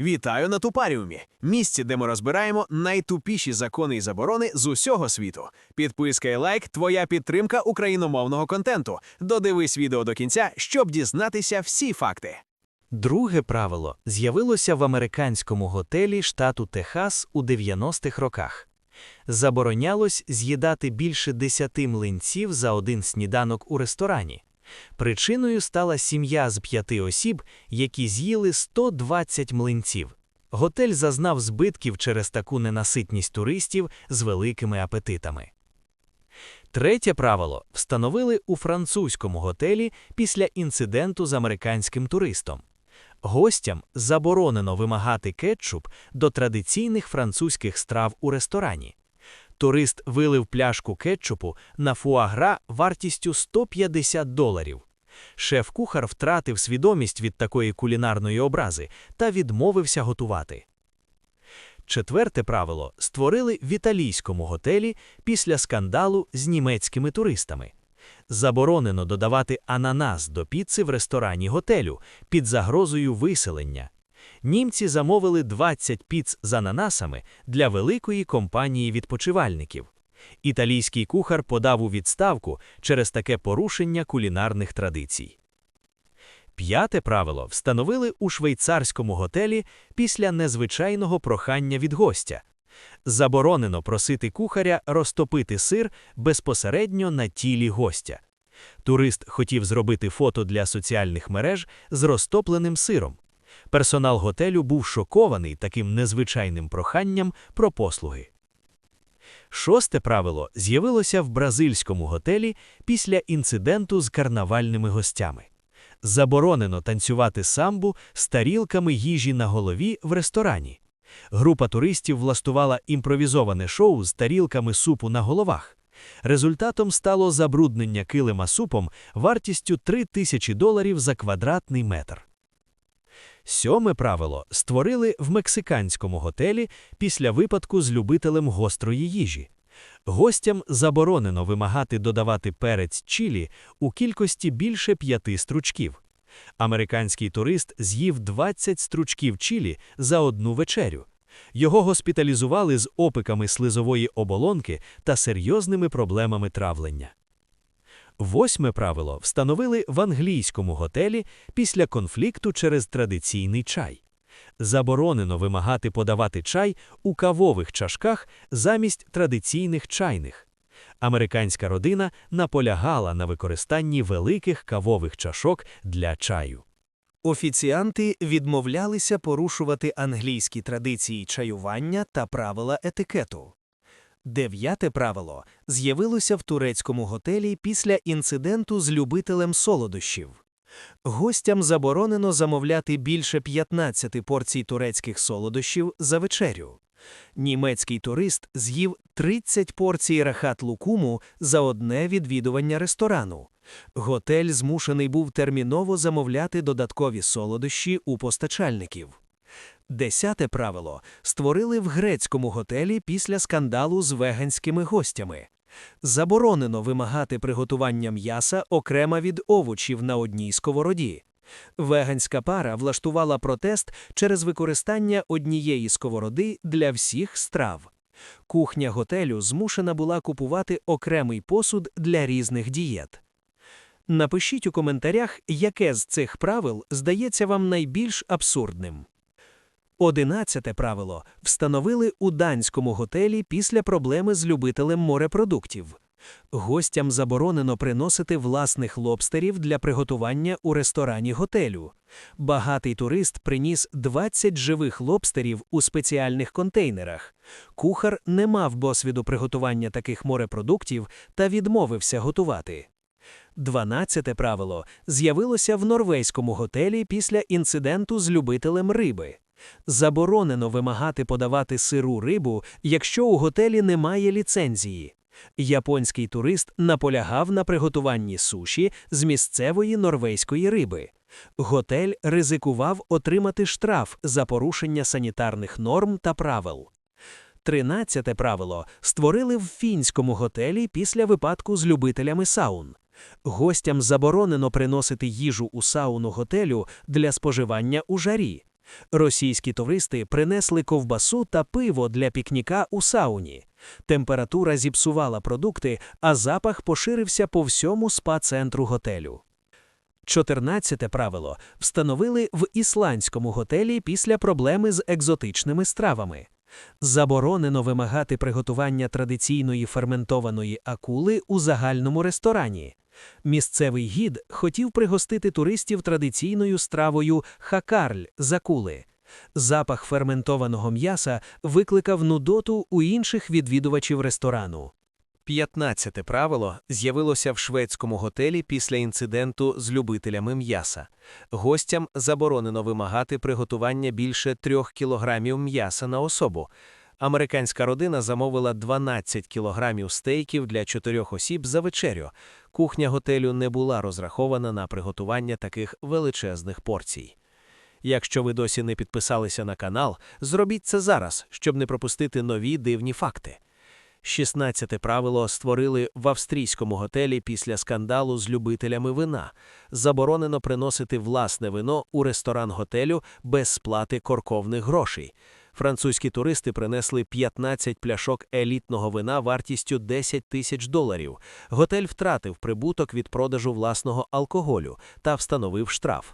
Вітаю на Тупаріумі, місці, де ми розбираємо найтупіші закони і заборони з усього світу. Підписка і лайк твоя підтримка україномовного контенту. Додивись відео до кінця, щоб дізнатися всі факти. Друге правило з'явилося в американському готелі штату Техас у 90-х роках. Заборонялось з'їдати більше 10 млинців за один сніданок у ресторані. Причиною стала сім'я з п'яти осіб, які з'їли 120 млинців. Готель зазнав збитків через таку ненаситність туристів з великими апетитами. Третє правило встановили у французькому готелі після інциденту з американським туристом. Гостям заборонено вимагати кетчуп до традиційних французьких страв у ресторані. Турист вилив пляшку кетчупу на фуагра вартістю 150 доларів. Шеф-кухар втратив свідомість від такої кулінарної образи та відмовився готувати. Четверте правило створили в італійському готелі після скандалу з німецькими туристами. Заборонено додавати ананас до піци в ресторані готелю під загрозою виселення. Німці замовили 20 піц з ананасами для великої компанії відпочивальників. Італійський кухар подав у відставку через таке порушення кулінарних традицій. П'яте правило встановили у швейцарському готелі після незвичайного прохання від гостя. Заборонено просити кухаря розтопити сир безпосередньо на тілі гостя. Турист хотів зробити фото для соціальних мереж з розтопленим сиром. Персонал готелю був шокований таким незвичайним проханням про послуги. Шосте правило з'явилося в бразильському готелі після інциденту з карнавальними гостями. Заборонено танцювати самбу з тарілками їжі на голові в ресторані. Група туристів влаштувала імпровізоване шоу з тарілками супу на головах. Результатом стало забруднення килима супом вартістю 3 тисячі доларів за квадратний метр. Сьоме правило створили в мексиканському готелі після випадку з любителем гострої їжі. Гостям заборонено вимагати додавати перець чилі у кількості більше п'яти стручків. Американський турист з'їв 20 стручків чилі за одну вечерю. Його госпіталізували з опиками слизової оболонки та серйозними проблемами травлення. Восьме правило встановили в англійському готелі після конфлікту через традиційний чай. Заборонено вимагати подавати чай у кавових чашках замість традиційних чайних. Американська родина наполягала на використанні великих кавових чашок для чаю. Офіціанти відмовлялися порушувати англійські традиції чаювання та правила етикету. Дев'яте правило з'явилося в турецькому готелі після інциденту з любителем солодощів. Гостям заборонено замовляти більше 15 порцій турецьких солодощів за вечерю. Німецький турист з'їв 30 порцій рахат лукуму за одне відвідування ресторану. Готель змушений був терміново замовляти додаткові солодощі у постачальників. Десяте правило створили в грецькому готелі після скандалу з веганськими гостями. Заборонено вимагати приготування м'яса окремо від овочів на одній сковороді. Веганська пара влаштувала протест через використання однієї сковороди для всіх страв. Кухня готелю змушена була купувати окремий посуд для різних дієт. Напишіть у коментарях, яке з цих правил здається вам найбільш абсурдним. Одинадцяте правило встановили у данському готелі після проблеми з любителем морепродуктів. Гостям заборонено приносити власних лобстерів для приготування у ресторані готелю. Багатий турист приніс 20 живих лобстерів у спеціальних контейнерах. Кухар не мав досвіду приготування таких морепродуктів та відмовився готувати. Дванадцяте правило з'явилося в норвезькому готелі після інциденту з любителем риби. Заборонено вимагати подавати сиру рибу, якщо у готелі немає ліцензії. Японський турист наполягав на приготуванні суші з місцевої норвезької риби. Готель ризикував отримати штраф за порушення санітарних норм та правил. Тринадцяте правило створили в фінському готелі після випадку з любителями саун. Гостям заборонено приносити їжу у сауну готелю для споживання у жарі. Російські туристи принесли ковбасу та пиво для пікніка у сауні. Температура зіпсувала продукти, а запах поширився по всьому спа-центру готелю. Чотирнадцяте правило встановили в ісландському готелі після проблеми з екзотичними стравами. Заборонено вимагати приготування традиційної ферментованої акули у загальному ресторані. Місцевий гід хотів пригостити туристів традиційною стравою хакарль з акули. Запах ферментованого м'яса викликав нудоту у інших відвідувачів ресторану. П'ятнадцяте правило з'явилося в шведському готелі після інциденту з любителями м'яса. Гостям заборонено вимагати приготування більше трьох кілограмів м'яса на особу. Американська родина замовила 12 кілограмів стейків для чотирьох осіб за вечерю. Кухня готелю не була розрахована на приготування таких величезних порцій. Якщо ви досі не підписалися на канал, зробіть це зараз, щоб не пропустити нові дивні факти. 16 правило створили в австрійському готелі після скандалу з любителями вина. Заборонено приносити власне вино у ресторан готелю без сплати корковних грошей. Французькі туристи принесли 15 пляшок елітного вина вартістю 10 тисяч доларів. Готель втратив прибуток від продажу власного алкоголю та встановив штраф.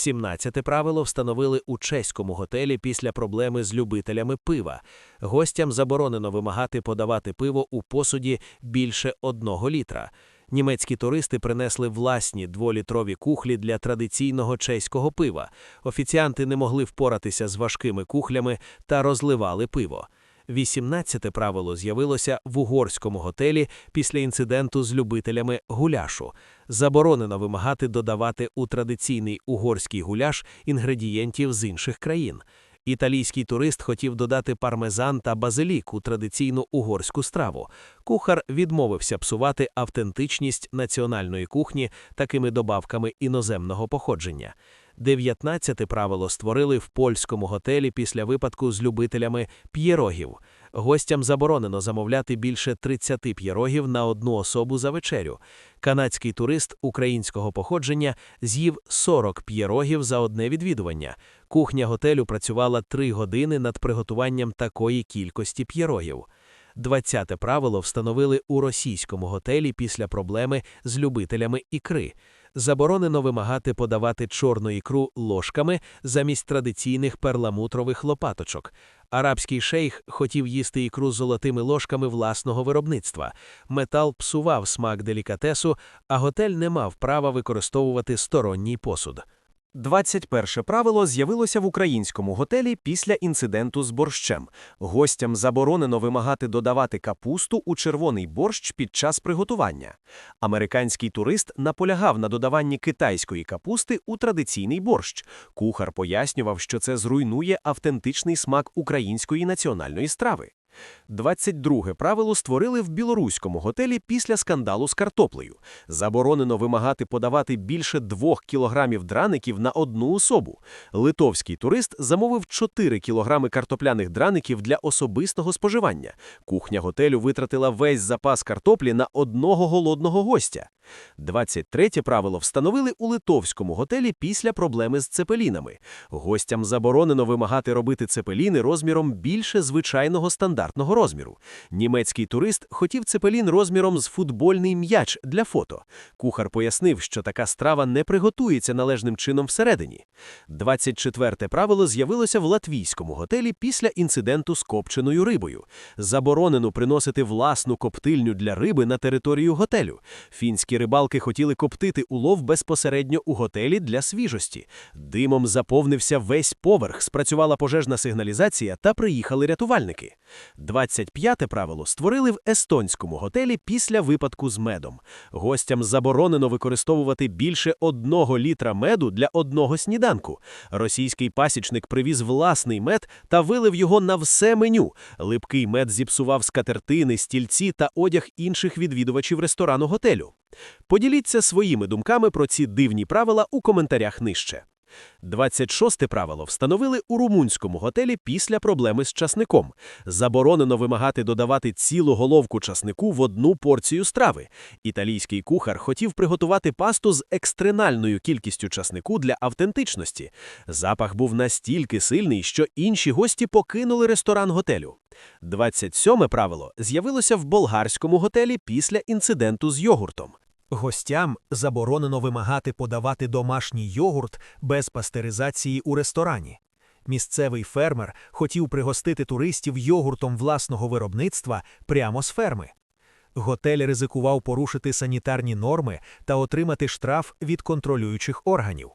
17 правило встановили у чеському готелі після проблеми з любителями пива. Гостям заборонено вимагати подавати пиво у посуді більше одного літра. Німецькі туристи принесли власні дволітрові кухлі для традиційного чеського пива. Офіціанти не могли впоратися з важкими кухлями та розливали пиво. 18 правило з'явилося в угорському готелі після інциденту з любителями гуляшу. Заборонено вимагати додавати у традиційний угорський гуляш інгредієнтів з інших країн. Італійський турист хотів додати пармезан та базилік у традиційну угорську страву. Кухар відмовився псувати автентичність національної кухні такими добавками іноземного походження. 19 правило створили в польському готелі після випадку з любителями п'єрогів. Гостям заборонено замовляти більше 30 п'єрогів на одну особу за вечерю. Канадський турист українського походження з'їв 40 п'єрогів за одне відвідування. Кухня готелю працювала 3 години над приготуванням такої кількості п'єрогів. 20 правило встановили у російському готелі після проблеми з любителями ікри. Заборонено вимагати подавати чорну ікру ложками замість традиційних перламутрових лопаточок. Арабський шейх хотів їсти ікру золотими ложками власного виробництва. Метал псував смак делікатесу, а готель не мав права використовувати сторонній посуд. 21 правило з'явилося в українському готелі після інциденту з борщем. Гостям заборонено вимагати додавати капусту у червоний борщ під час приготування. Американський турист наполягав на додаванні китайської капусти у традиційний борщ. Кухар пояснював, що це зруйнує автентичний смак української національної страви. 22 правило створили в білоруському готелі після скандалу з картоплею. Заборонено вимагати подавати більше 2 кілограмів драників на одну особу. Литовський турист замовив 4 кілограми картопляних драників для особистого споживання. Кухня готелю витратила весь запас картоплі на одного голодного гостя. 23 правило встановили у литовському готелі після проблеми з цепелінами. Гостям заборонено вимагати робити цепеліни розміром більше звичайного стандартного розміру. Німецький турист хотів цепелін розміром з футбольний м'яч для фото. Кухар пояснив, що така страва не приготується належним чином всередині. 24 правило з'явилося в латвійському готелі після інциденту з копченою рибою. Заборонено приносити власну коптильню для риби на територію готелю. Фінські рибалки хотіли коптити улов безпосередньо у готелі для свіжості. Димом заповнився весь поверх, спрацювала пожежна сигналізація та приїхали рятувальники. 25 правило створили в естонському готелі після випадку з медом. Гостям заборонено використовувати більше одного літра меду для одного сніданку. Російський пасічник привіз власний мед та вилив його на все меню. Липкий мед зіпсував скатертини, стільці та одяг інших відвідувачів ресторану готелю. Поділіться своїми думками про ці дивні правила у коментарях нижче. 26 правило встановили у румунському готелі після проблеми з часником. Заборонено вимагати додавати цілу головку часнику в одну порцію страви. Італійський кухар хотів приготувати пасту з екстренальною кількістю часнику для автентичності. Запах був настільки сильний, що інші гості покинули ресторан готелю. 27 правило з'явилося в болгарському готелі після інциденту з йогуртом. Гостям заборонено вимагати подавати домашній йогурт без пастеризації у ресторані. Місцевий фермер хотів пригостити туристів йогуртом власного виробництва прямо з ферми. Готель ризикував порушити санітарні норми та отримати штраф від контролюючих органів.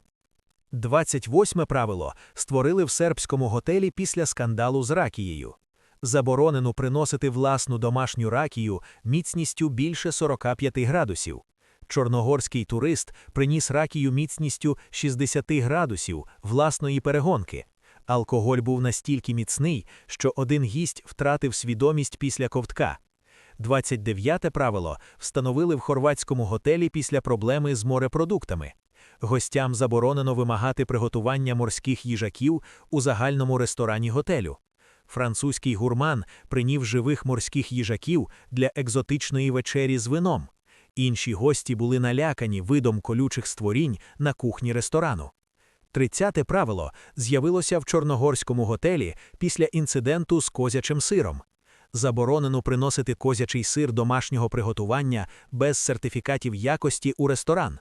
28 правило створили в сербському готелі після скандалу з ракією. Заборонено приносити власну домашню ракію міцністю більше 45 градусів. Чорногорський турист приніс ракію міцністю 60 градусів власної перегонки. Алкоголь був настільки міцний, що один гість втратив свідомість після ковтка. 29 правило встановили в хорватському готелі після проблеми з морепродуктами. Гостям заборонено вимагати приготування морських їжаків у загальному ресторані готелю. Французький гурман принів живих морських їжаків для екзотичної вечері з вином. Інші гості були налякані видом колючих створінь на кухні ресторану. Тридцяте правило з'явилося в Чорногорському готелі після інциденту з козячим сиром. Заборонено приносити козячий сир домашнього приготування без сертифікатів якості у ресторан.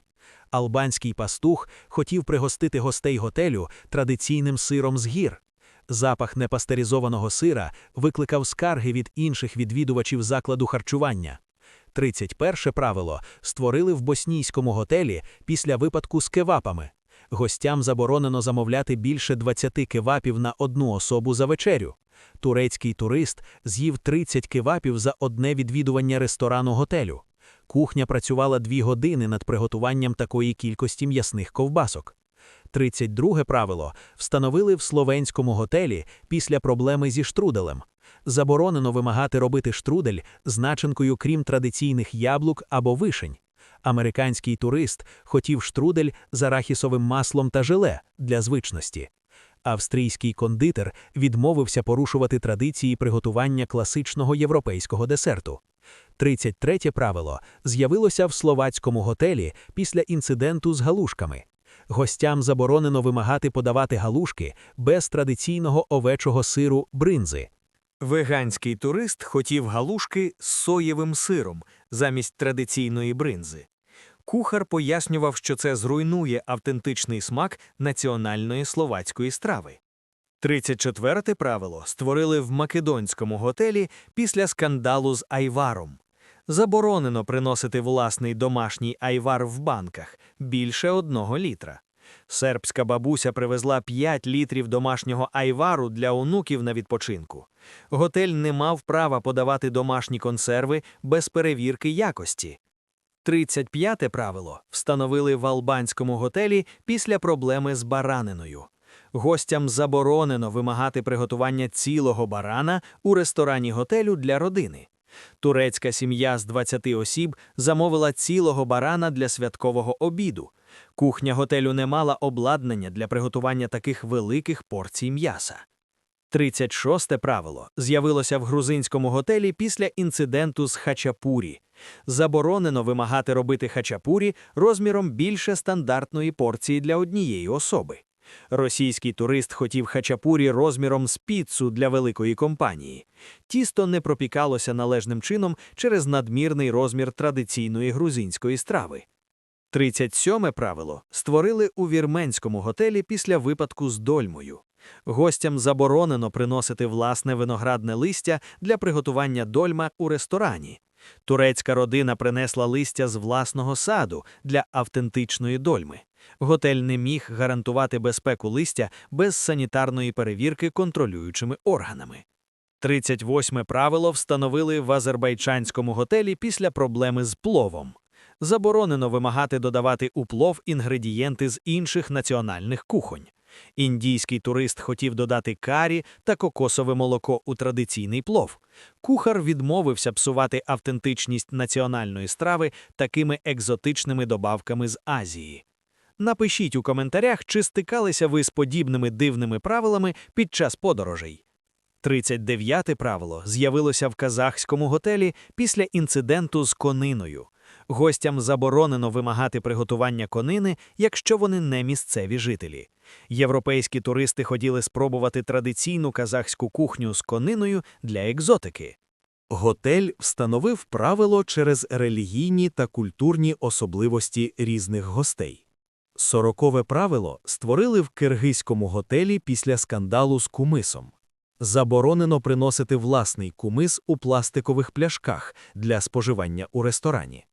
Албанський пастух хотів пригостити гостей готелю традиційним сиром з гір. Запах непастеризованого сира викликав скарги від інших відвідувачів закладу харчування. 31 правило створили в боснійському готелі після випадку з кевапами. Гостям заборонено замовляти більше 20 кевапів на одну особу за вечерю. Турецький турист з'їв 30 кевапів за одне відвідування ресторану готелю. Кухня працювала дві години над приготуванням такої кількості м'ясних ковбасок. 32 правило встановили в словенському готелі після проблеми зі штруделем. Заборонено вимагати робити штрудель з начинкою, крім традиційних яблук або вишень. Американський турист хотів штрудель з арахісовим маслом та желе для звичності. Австрійський кондитер відмовився порушувати традиції приготування класичного європейського десерту. 33 правило з'явилося в словацькому готелі після інциденту з галушками. Гостям заборонено вимагати подавати галушки без традиційного овечого сиру бринзи. Веганський турист хотів галушки з соєвим сиром замість традиційної бринзи. Кухар пояснював, що це зруйнує автентичний смак національної словацької страви. 34 правило створили в македонському готелі після скандалу з айваром. Заборонено приносити власний домашній айвар в банках більше одного літра. Сербська бабуся привезла 5 літрів домашнього айвару для онуків на відпочинку. Готель не мав права подавати домашні консерви без перевірки якості. 35 правило встановили в албанському готелі після проблеми з бараниною. Гостям заборонено вимагати приготування цілого барана у ресторані готелю для родини. Турецька сім'я з 20 осіб замовила цілого барана для святкового обіду. Кухня готелю не мала обладнання для приготування таких великих порцій м'яса. 36 правило з'явилося в грузинському готелі після інциденту з хачапурі. Заборонено вимагати робити хачапурі розміром більше стандартної порції для однієї особи. Російський турист хотів хачапурі розміром з піцу для великої компанії. Тісто не пропікалося належним чином через надмірний розмір традиційної грузинської страви. 37 правило створили у вірменському готелі після випадку з дольмою. Гостям заборонено приносити власне виноградне листя для приготування дольма у ресторані. Турецька родина принесла листя з власного саду для автентичної дольми. Готель не міг гарантувати безпеку листя без санітарної перевірки контролюючими органами. 38 правило встановили в азербайджанському готелі після проблеми з пловом. Заборонено вимагати додавати у плов інгредієнти з інших національних кухонь. Індійський турист хотів додати карі та кокосове молоко у традиційний плов. Кухар відмовився псувати автентичність національної страви такими екзотичними добавками з Азії. Напишіть у коментарях, чи стикалися ви з подібними дивними правилами під час подорожей. 39 правило з'явилося в казахському готелі після інциденту з кониною. Гостям заборонено вимагати приготування конини, якщо вони не місцеві жителі. Європейські туристи хотіли спробувати традиційну казахську кухню з кониною для екзотики. Готель встановив правило через релігійні та культурні особливості різних гостей. Сорокове правило створили в киргизькому готелі після скандалу з кумисом. Заборонено приносити власний кумис у пластикових пляшках для споживання у ресторані.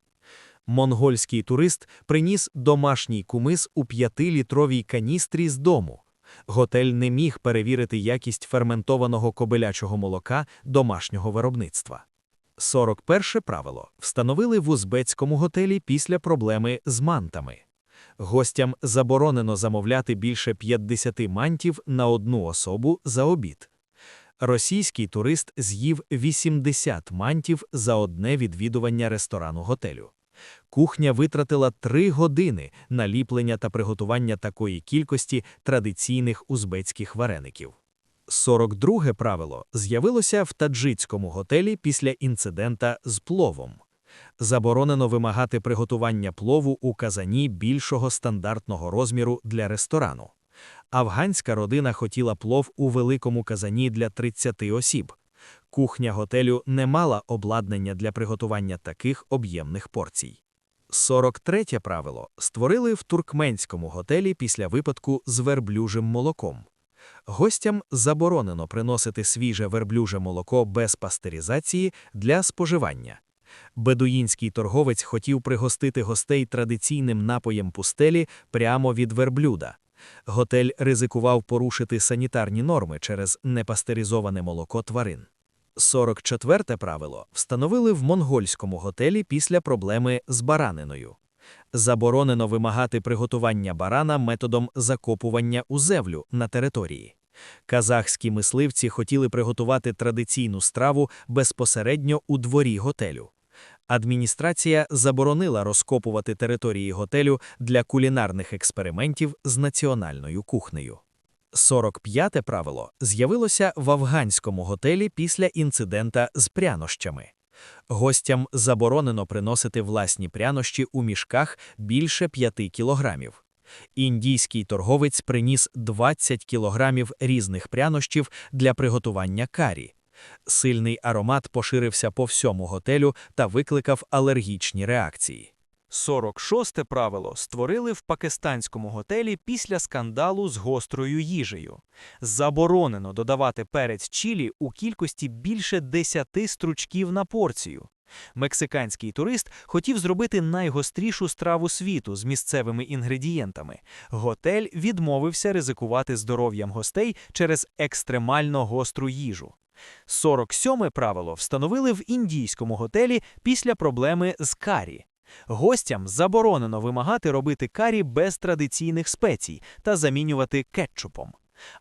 Монгольський турист приніс домашній кумис у п'ятилітровій каністрі з дому. Готель не міг перевірити якість ферментованого кобилячого молока домашнього виробництва. 41 правило встановили в узбецькому готелі після проблеми з мантами. Гостям заборонено замовляти більше 50 мантів на одну особу за обід. Російський турист з'їв 80 мантів за одне відвідування ресторану готелю. Кухня витратила три години на ліплення та приготування такої кількості традиційних узбецьких вареників. 42 правило з'явилося в таджицькому готелі після інцидента з пловом. Заборонено вимагати приготування плову у казані більшого стандартного розміру для ресторану. Афганська родина хотіла плов у великому казані для 30 осіб. Кухня готелю не мала обладнання для приготування таких об'ємних порцій. 43 правило створили в туркменському готелі після випадку з верблюжим молоком. Гостям заборонено приносити свіже верблюже молоко без пастеризації для споживання. Бедуїнський торговець хотів пригостити гостей традиційним напоєм пустелі прямо від верблюда. Готель ризикував порушити санітарні норми через непастеризоване молоко тварин. 44 правило встановили в монгольському готелі після проблеми з бараниною. Заборонено вимагати приготування барана методом закопування у землю на території. Казахські мисливці хотіли приготувати традиційну страву безпосередньо у дворі готелю. Адміністрація заборонила розкопувати території готелю для кулінарних експериментів з національною кухнею. 45 правило з'явилося в афганському готелі після інцидента з прянощами. Гостям заборонено приносити власні прянощі у мішках більше 5 кілограмів. Індійський торговець приніс 20 кілограмів різних прянощів для приготування карі. Сильний аромат поширився по всьому готелю та викликав алергічні реакції. 46 правило створили в пакистанському готелі після скандалу з гострою їжею. Заборонено додавати перець чилі у кількості більше 10 стручків на порцію. Мексиканський турист хотів зробити найгострішу страву світу з місцевими інгредієнтами. Готель відмовився ризикувати здоров'ям гостей через екстремально гостру їжу. 47 правило встановили в індійському готелі після проблеми з карі. Гостям заборонено вимагати робити карі без традиційних спецій та замінювати кетчупом.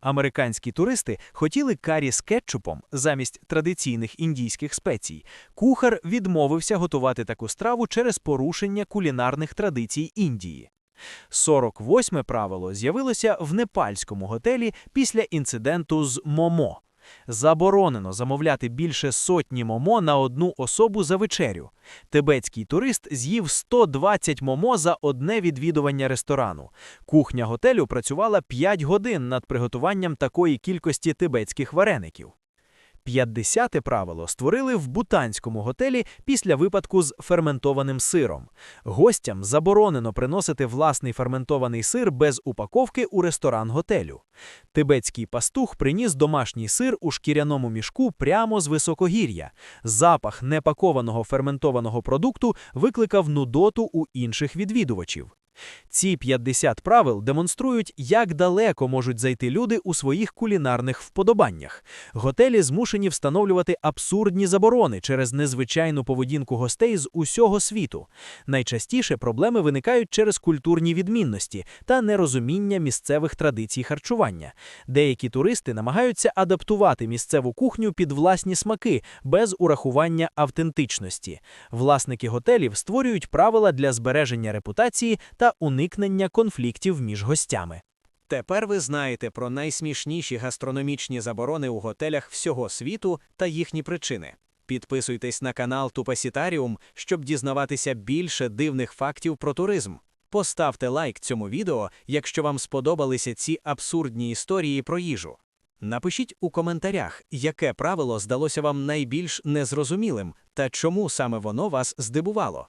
Американські туристи хотіли карі з кетчупом замість традиційних індійських спецій. Кухар відмовився готувати таку страву через порушення кулінарних традицій Індії. 48 правило з'явилося в непальському готелі після інциденту з Момо. Заборонено замовляти більше сотні момо на одну особу за вечерю. Тибетський турист з'їв 120 момо за одне відвідування ресторану. Кухня готелю працювала 5 годин над приготуванням такої кількості тибетських вареників. 50 правило створили в бутанському готелі після випадку з ферментованим сиром. Гостям заборонено приносити власний ферментований сир без упаковки у ресторан готелю. Тибетський пастух приніс домашній сир у шкіряному мішку прямо з високогір'я. Запах непакованого ферментованого продукту викликав нудоту у інших відвідувачів. Ці 50 правил демонструють, як далеко можуть зайти люди у своїх кулінарних вподобаннях. Готелі змушені встановлювати абсурдні заборони через незвичайну поведінку гостей з усього світу. Найчастіше проблеми виникають через культурні відмінності та нерозуміння місцевих традицій харчування. Деякі туристи намагаються адаптувати місцеву кухню під власні смаки без урахування автентичності. Власники готелів створюють правила для збереження репутації та уникнення конфліктів між гостями. Тепер ви знаєте про найсмішніші гастрономічні заборони у готелях всього світу та їхні причини. Підписуйтесь на канал Тупасітаріум, щоб дізнаватися більше дивних фактів про туризм. Поставте лайк цьому відео, якщо вам сподобалися ці абсурдні історії про їжу. Напишіть у коментарях, яке правило здалося вам найбільш незрозумілим та чому саме воно вас здивувало.